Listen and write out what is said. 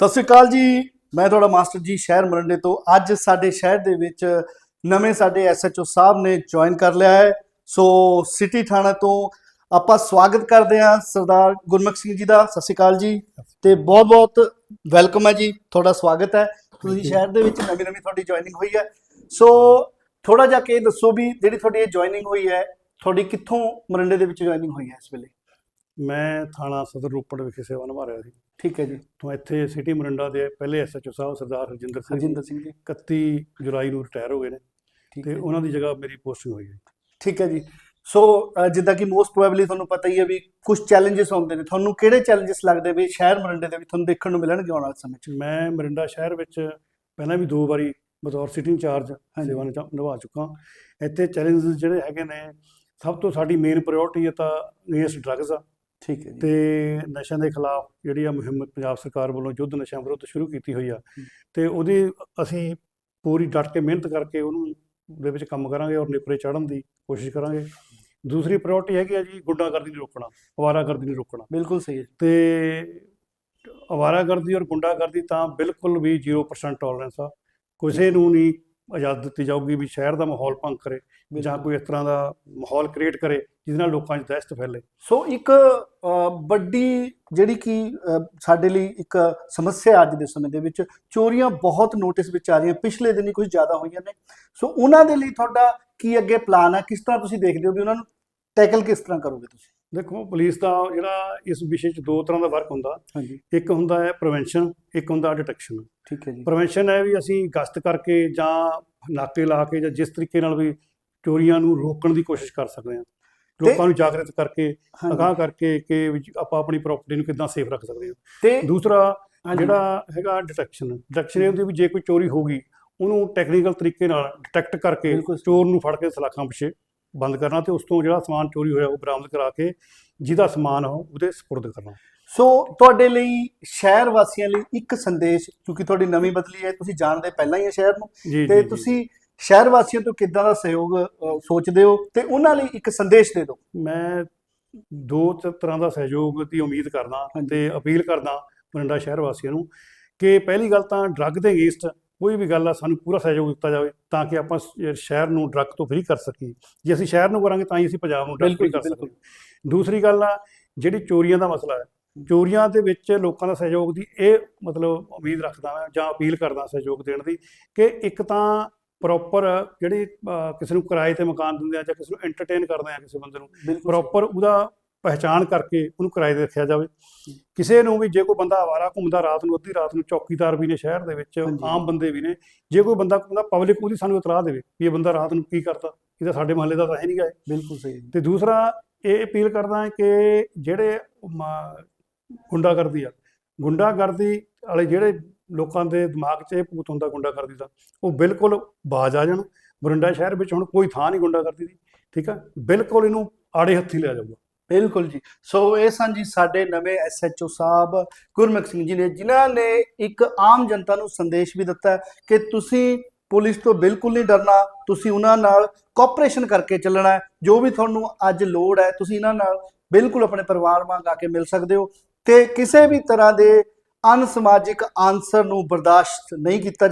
ਸਤਿ ਸ਼੍ਰੀ ਅਕਾਲ ਜੀ। ਮੈਂ ਤੁਹਾਡਾ ਮਾਸਟਰ ਜੀ ਸ਼ਹਿਰ ਮਰੰਡੇ ਤੋਂ। ਅੱਜ ਸਾਡੇ ਸ਼ਹਿਰ ਦੇ ਵਿੱਚ ਨਵੇਂ ਸਾਡੇ ਐਸਐਚਓ ਸਾਹਿਬ ਨੇ ਜੁਆਇਨ ਕਰ ਲਿਆ ਹੈ। ਸੋ ਸਿਟੀ ਥਾਣਾ ਤੋਂ ਆਪਾਂ ਸਵਾਗਤ ਕਰਦੇ ਹਾਂ ਸਰਦਾਰ ਗੁਰਮੁਖ ਸਿੰਘ ਜੀ ਦਾ। ਸਤਿ ਸ਼੍ਰੀ ਅਕਾਲ ਜੀ। ਤੇ ਬਹੁਤ ਬਹੁਤ ਵੈਲਕਮ ਹੈ ਜੀ। ਤੁਹਾਡਾ ਸਵਾਗਤ ਹੈ। ਤੁਸੀਂ ਸ਼ਹਿਰ ਦੇ ਵਿੱਚ ਨਵੀਂ ਨਵੀਂ ਤੁਹਾਡੀ ਜੁਆਇਨਿੰਗ ਹੋਈ ਹੈ। ਸੋ ਥੋੜਾ ਜਿਹਾ ਕਿ ਦੱਸੋ ਵੀ ਜਿਹੜੀ ਤੁਹਾਡੀ ਇਹ ਜੁਆਇਨਿੰਗ ਹੋਈ ਹੈ ਤੁਹਾਡੀ ਕਿੱਥੋਂ ਮਰੰਡੇ ਦੇ ਵਿੱਚ ਜੁਆਇਨਿੰਗ ਹੋਈ ਹੈ ਇਸ ਵੇਲੇ? ਮੈਂ ਥਾਣਾ ਸਦਰ ਰੋਪੜ ਵਿਖੇ ਸੇਵਾ ਨਿਭਾ ਰਿਹਾ ਸੀ। ਠੀਕ ਹੈ ਜੀ। ਤੋਂ ਇੱਥੇ ਸਿਟੀ ਮਰਿੰਡਾ ਦੇ ਪਹਿਲੇ ਐਸਐਚਓ ਸਾਹਿਬ ਸਰਦਾਰ ਹਰਜਿੰਦਰ ਸਿੰਘ ਹਰਜਿੰਦਰ ਸਿੰਘ ਜੀ। 31 ਜੁਲਾਈ ਨੂੰ ਰਿਟਾਇਰ ਹੋ ਗਏ ਨੇ ਤੇ। ਉਹਨਾਂ ਦੀ ਜਗ੍ਹਾ ਮੇਰੀ ਪੋਸਟਿੰਗ ਹੋਈ ਹੈ। ਠੀਕ ਹੈ ਜੀ। ਸੋ ਜਿੱਦਾਂ ਕਿ ਮੋਸਟ ਪ੍ਰੋਬੇਬਲੀ ਤੁਹਾਨੂੰ ਪਤਾ ਹੀ ਹੈ ਵੀ ਕੁਝ ਚੈਲੰਜਸ ਹੁੰਦੇ ਨੇ। ਤੁਹਾਨੂੰ ਕਿਹੜੇ ਚੈਲੰਜਸ ਲੱਗਦੇ ਵੀ ਸ਼ਹਿਰ ਮਰੰਡੇ ਦੇ ਵਿੱਚ ਤੁਹਾਨੂੰ ਦੇਖਣ ਨੂੰ ਮਿਲਣਗੇ ਆਉਣ ਵਾਲੇ ਸਮੇਂ 'ਚ? ਮੈਂ ਮਰਿੰਡਾ ਸ਼ਹਿਰ ਵਿੱਚ ਪਹਿਲਾਂ ਵੀ ਦੋ ਵਾਰੀ ਬਤੌਰ ਸਿਟੀ ਇੰਚਾਰਜ। ਸੇਵਾ ਨਿਭਾ ਨਿਭਾ ਚੁੱਕਾ ਇੱਥੇ ਚੈਲੰਜਸ ਜਿਹੜੇ ਹੈਗੇ ਨੇ ਸਭ ਤੋਂ ਸਾਡੀ ਮੇਨ ਪ੍ਰਾਇੋਰਟੀ ਹੈ ਤਾਂ ਅਗੇਂਸਟ ਡਰੱਗਸ ਆ। ਠੀਕ ਹੈ ਜੀ। ਤੇ ਨਸ਼ਿਆਂ ਦੇ ਖਿਲਾਫ ਜਿਹੜੀ ਆ ਮੁਹਿੰਮ ਪੰਜਾਬ ਸਰਕਾਰ ਵੱਲੋਂ ਯੁੱਧ ਨਸ਼ਿਆਂ ਵਿਰੁੱਧ ਸ਼ੁਰੂ ਕੀਤੀ ਹੋਈ ਆ। ਤੇ ਉਹਦੀ ਅਸੀਂ ਪੂਰੀ ਡਟ ਕੇ ਮਿਹਨਤ ਕਰਕੇ ਉਹਨੂੰ ਦੇ ਵਿੱਚ ਕੰਮ ਕਰਾਂਗੇ ਔਰ ਨਿਪਰੇ ਚੜ੍ਹਨ ਦੀ ਕੋਸ਼ਿਸ਼ ਕਰਾਂਗੇ। ਦੂਸਰੀ ਪ੍ਰਾਇੋਰਟੀ ਹੈਗੀ ਆ ਜੀ ਗੁੰਡਾਗਰਦੀ ਨੂੰ ਰੋਕਣਾ ਅਵਾਰਾਗਰਦੀ ਨੂੰ ਰੋਕਣਾ। ਬਿਲਕੁਲ ਸਹੀ ਹੈ ਤੇ ਅਵਾਰਾਗਰਦੀ ਔਰ ਗੁੰਡਾਗਰਦੀ ਤਾਂ ਬਿਲਕੁਲ ਵੀ 0% ਟੋਲਰੈਂਸ ਆ। ਕਿਸੇ ਨੂੰ ਨਹੀਂ ਇਜਾਜ਼ਤ ਦਿੱਤੀ ਜਾਊਗੀ ਵੀ ਸ਼ਹਿਰ ਦਾ ਮਾਹੌਲ ਭੰਗ ਕਰੇ ਜਾਂ ਕੋਈ ਇਸ ਤਰ੍ਹਾਂ ਦਾ ਮਾਹੌਲ ਕ੍ਰੀਏਟ ਕਰੇ ਜਿਹਦੇ ਨਾਲ ਲੋਕਾਂ 'ਚ ਦਹਿਸ਼ਤ ਫੈਲੇ। ਸੋ ਇੱਕ ਵੱਡੀ ਜਿਹੜੀ ਕਿ ਸਾਡੇ ਲਈ ਇੱਕ ਸਮੱਸਿਆ ਅੱਜ ਦੇ ਸਮੇਂ ਦੇ ਵਿੱਚ ਚੋਰੀਆਂ ਬਹੁਤ ਨੋਟਿਸ ਵਿੱਚ ਆ ਰਹੀਆਂ ਪਿਛਲੇ ਦਿਨੀ ਕੁਝ ਜ਼ਿਆਦਾ ਹੋਈਆਂ ਨੇ। ਸੋ ਉਹਨਾਂ ਦੇ ਲਈ ਤੁਹਾਡਾ ਕੀ ਅੱਗੇ ਪਲਾਨ ਹੈ ਕਿਸ ਤਰ੍ਹਾਂ ਤੁਸੀਂ ਦੇਖਦੇ ਹੋ ਵੀ ਉਹਨਾਂ ਨੂੰ ਟੈਕਲ ਕਿਸ ਤਰ੍ਹਾਂ ਕਰੋਗੇ ਤੁਸੀਂ? ਦੇਖੋ ਪੁਲਿਸ ਦਾ ਜਿਹੜਾ ਇਸ ਵਿਸ਼ੇ 'ਚ ਦੋ ਤਰ੍ਹਾਂ ਦਾ ਵਰਕ ਹੁੰਦਾ ਹਾਂਜੀ ਇੱਕ ਹੁੰਦਾ ਹੈ ਪ੍ਰੀਵੈਂਸ਼ਨ ਇੱਕ ਹੁੰਦਾ ਡਿਟੈਕਸ਼ਨ ਠੀਕ ਹੈ ਜੀ ਪ੍ਰੀਵੈਂਸ਼ਨ ਹੈ ਵੀ ਅਸੀਂ ਗਸ਼ਤ ਕਰਕੇ ਜਾਂ ਨਾਕੇ ਲਾ ਕੇ ਜਾਂ ਜਿਸ ਤਰੀਕੇ ਨਾਲ ਵੀ ਚੋਰੀਆਂ ਨੂੰ ਰੋਕਣ ਦੀ ਕੋਸ਼ਿਸ਼ ਕਰ ਸਕਦੇ ਹਾਂ ਲੋਕਾਂ ਨੂੰ ਜਾਗਰਿਤ ਕਰਕੇ। ਅਗਾਹ ਕਰਕੇ ਕਿ ਆਪਾਂ ਆਪਣੀ ਪ੍ਰਾਪਰਟੀ ਨੂੰ ਕਿੱਦਾਂ ਸੇਫ ਰੱਖ ਸਕਦੇ ਹਾਂ ਤੇ ਦੂਸਰਾ। ਜਿਹੜਾ ਹੈਗਾ ਡਿਟੈਕਸ਼ਨ ਡਿਟੈਕਸ਼ਨ ਇਹ ਹੁੰਦੀ ਵੀ ਜੇ ਕੋਈ ਚੋਰੀ ਹੋ ਗਈ ਉਹਨੂੰ ਟੈਕਨੀਕਲ ਤਰੀਕੇ ਨਾਲ ਡਿਟੈਕਟ ਕਰਕੇ। ਚੋਰ ਨੂੰ ਫੜ ਕੇ ਸਲਾਖਾਂ ਪਿੱਛੇ ਬੰਦ ਕਰਨਾ ਤੇ ਉਸ ਤੋਂ ਜਿਹੜਾ ਸਮਾਨ ਚੋਰੀ ਹੋਇਆ ਉਹ ਬਰਾਮਦ ਕਰਾ ਕੇ ਜਿਹਦਾ ਸਮਾਨ ਉਹ ਉਹਦੇ ਸਪੁਰਦ ਕਰਨਾ। ਸੋ ਤੁਹਾਡੇ ਲਈ ਸ਼ਹਿਰ ਵਾਸੀਆਂ ਲਈ ਇੱਕ ਸੰਦੇਸ਼ ਕਿਉਂਕਿ ਤੁਹਾਡੀ ਨਵੀਂ ਬਦਲੀ ਹੈ ਤੁਸੀਂ ਜਾਣਦੇ ਪਹਿਲਾਂ ਹੀ ਹੈ ਸ਼ਹਿਰ ਨੂੰ। ਤੇ ਤੁਸੀਂ ਸ਼ਹਿਰ ਵਾਸੀਆਂ ਤੋਂ ਕਿੱਦਾਂ ਦਾ ਸਹਿਯੋਗ ਸੋਚਦੇ ਹੋ ਤੇ ਉਹਨਾਂ ਲਈ ਇੱਕ ਸੰਦੇਸ਼ ਦੇ ਦਿਓ। ਮੈਂ ਦੋ ਤਰ੍ਹਾਂ ਦਾ ਸਹਿਯੋਗ ਦੀ ਉਮੀਦ ਕਰਦਾ। ਤੇ ਅਪੀਲ ਕਰਦਾ ਮਰਿੰਡਾ ਸ਼ਹਿਰ ਵਾਸੀਆਂ ਨੂੰ ਕਿ ਪਹਿਲੀ ਗੱਲ ਤਾਂ ਡਰੱਗ ਦੇ ਅਗੇਂਸਟ ਕੋਈ ਵੀ ਗੱਲ ਆ ਸਾਨੂੰ ਪੂਰਾ ਸਹਿਯੋਗ ਦਿੱਤਾ ਜਾਵੇ ਤਾਂ ਕਿ ਆਪਾਂ ਸ਼ਹਿਰ ਨੂੰ ਡਰੱਗ ਤੋਂ ਫ੍ਰੀ ਕਰ ਸਕੀਏ ਜੇ ਅਸੀਂ ਸ਼ਹਿਰ ਨੂੰ ਕਰਾਂਗੇ ਤਾਂ ਹੀ ਅਸੀਂ ਪੰਜਾਬ ਨੂੰ ਡਰੱਗ ਫ੍ਰੀ ਕਰ। ਸਕਦੇ ਦੂਸਰੀ ਗੱਲ ਆ ਜਿਹੜੀ ਚੋਰੀਆਂ ਦਾ ਮਸਲਾ ਹੈ ਚੋਰੀਆਂ ਦੇ ਵਿੱਚ ਲੋਕਾਂ ਦਾ ਸਹਿਯੋਗ ਦੀ ਇਹ ਮਤਲਬ ਉਮੀਦ ਰੱਖਦਾ ਮੈਂ ਜਾਂ ਅਪੀਲ ਕਰਦਾ ਸਹਿਯੋਗ ਦੇਣ ਦੀ ਕਿ ਇੱਕ ਤਾਂ ਪ੍ਰੋਪਰ ਜਿਹੜੀ ਕਿਸੇ ਨੂੰ ਕਿਰਾਏ ਤੇ ਮਕਾਨ ਦਿੰਦੇ ਆ ਜਾਂ ਕਿਸੇ ਨੂੰ ਐਂਟਰਟੇਨ ਕਰਦੇ ਆ ਕਿਸੇ ਬੰਦੇ ਨੂੰ ਪ੍ਰੋਪਰ ਉਹਦਾ ਪਹਿਚਾਣ ਕਰਕੇ ਉਹਨੂੰ ਕਿਰਾਏ ਤੇ ਰੱਖਿਆ ਜਾਵੇ। ਕਿਸੇ ਨੂੰ ਵੀ ਜੇ ਕੋਈ ਬੰਦਾ ਆਵਾਰਾ ਘੁੰਮਦਾ ਰਾਤ ਨੂੰ ਅੱਧੀ ਰਾਤ ਨੂੰ ਚੌਕੀਦਾਰ ਵੀ ਨੇ ਸ਼ਹਿਰ ਦੇ ਵਿੱਚ। ਆਮ ਬੰਦੇ ਵੀ ਨੇ। ਜੇ ਕੋਈ ਬੰਦਾ ਘੁੰਮਦਾ ਪਬਲਿਕ ਉਹਦੀ ਸਾਨੂੰ ਇਤਲਾਹ ਦੇਵੇ ਵੀ ਇਹ ਬੰਦਾ ਰਾਤ ਨੂੰ ਕੀ ਕਰਦਾ ਇਹ ਤਾਂ ਸਾਡੇ ਮਹੱਲੇ ਦਾ ਤਾਂ ਹੈ ਨਹੀਂ ਗਾ ਇਹ। ਬਿਲਕੁਲ ਸਹੀ ਤੇ ਦੂਸਰਾ ਇਹ ਅਪੀਲ ਕਰਦਾ ਕਿ ਜਿਹੜੇ ਗੁੰਡਾਗਰਦੀ ਆ ਗੁੰਡਾਗਰਦੀ ਵਾਲੇ ਜਿਹੜੇ ਲੋਕਾਂ ਦੇ ਦਿਮਾਗ 'ਚ ਇਹ ਭੂਤ ਹੁੰਦਾ ਗੁੰਡਾਗਰਦੀ ਦਾ ਉਹ ਬਿਲਕੁਲ ਬਾਜ ਆ ਜਾਣ। ਬਰਿੰਡਾ ਸ਼ਹਿਰ ਵਿੱਚ ਹੁਣ ਕੋਈ ਥਾਂ ਨਹੀਂ ਗੁੰਡਾਗਰਦੀ ਦੀ ਠੀਕ ਆ? ਬਿਲਕੁਲ ਇਹਨੂੰ ਆੜੇ ਹੱਥੀ ਲਿਆ ਜਾਊਗਾ। ਬਿਲਕੁਲ ਜੀ। ਸੋ ਇਹ ਸਨ ਜੀ ਸਾਡੇ ਨਵੇਂ ਐਸਐਚਓ ਸਾਹਿਬ ਗੁਰਮੁਖ ਸਿੰਘ ਜੀ ਨੇ, ਜਿਨ੍ਹਾਂ ਨੇ ਇੱਕ ਆਮ ਜਨਤਾ ਨੂੰ ਸੰਦੇਸ਼ ਵੀ ਦਿੱਤਾ ਕਿ ਤੁਸੀਂ ਪੁਲਿਸ ਤੋਂ ਬਿਲਕੁਲ ਨਹੀਂ ਡਰਨਾ, ਤੁਸੀਂ ਉਹਨਾਂ ਨਾਲ ਕੋਆਪਰੇਸ਼ਨ ਕਰਕੇ ਚੱਲਣਾ ਹੈ। ਜੋ ਵੀ ਤੁਹਾਨੂੰ ਅੱਜ ਲੋੜ ਹੈ, ਤੁਸੀਂ ਇਹਨਾਂ ਨਾਲ ਬਿਲਕੁਲ ਆਪਣੇ ਪਰਿਵਾਰ ਵਾਂਗ ਆ ਕੇ ਮਿਲ ਸਕਦੇ ਹੋ। ਤੇ ਕਿਸੇ ਵੀ ਤਰ੍ਹਾਂ ਦੇ ਅਨਸਮਾਜਿਕ ਆਨਸਰ ਨੂੰ ਬਰਦਾਸ਼ਤ ਨਹੀਂ ਕੀਤਾ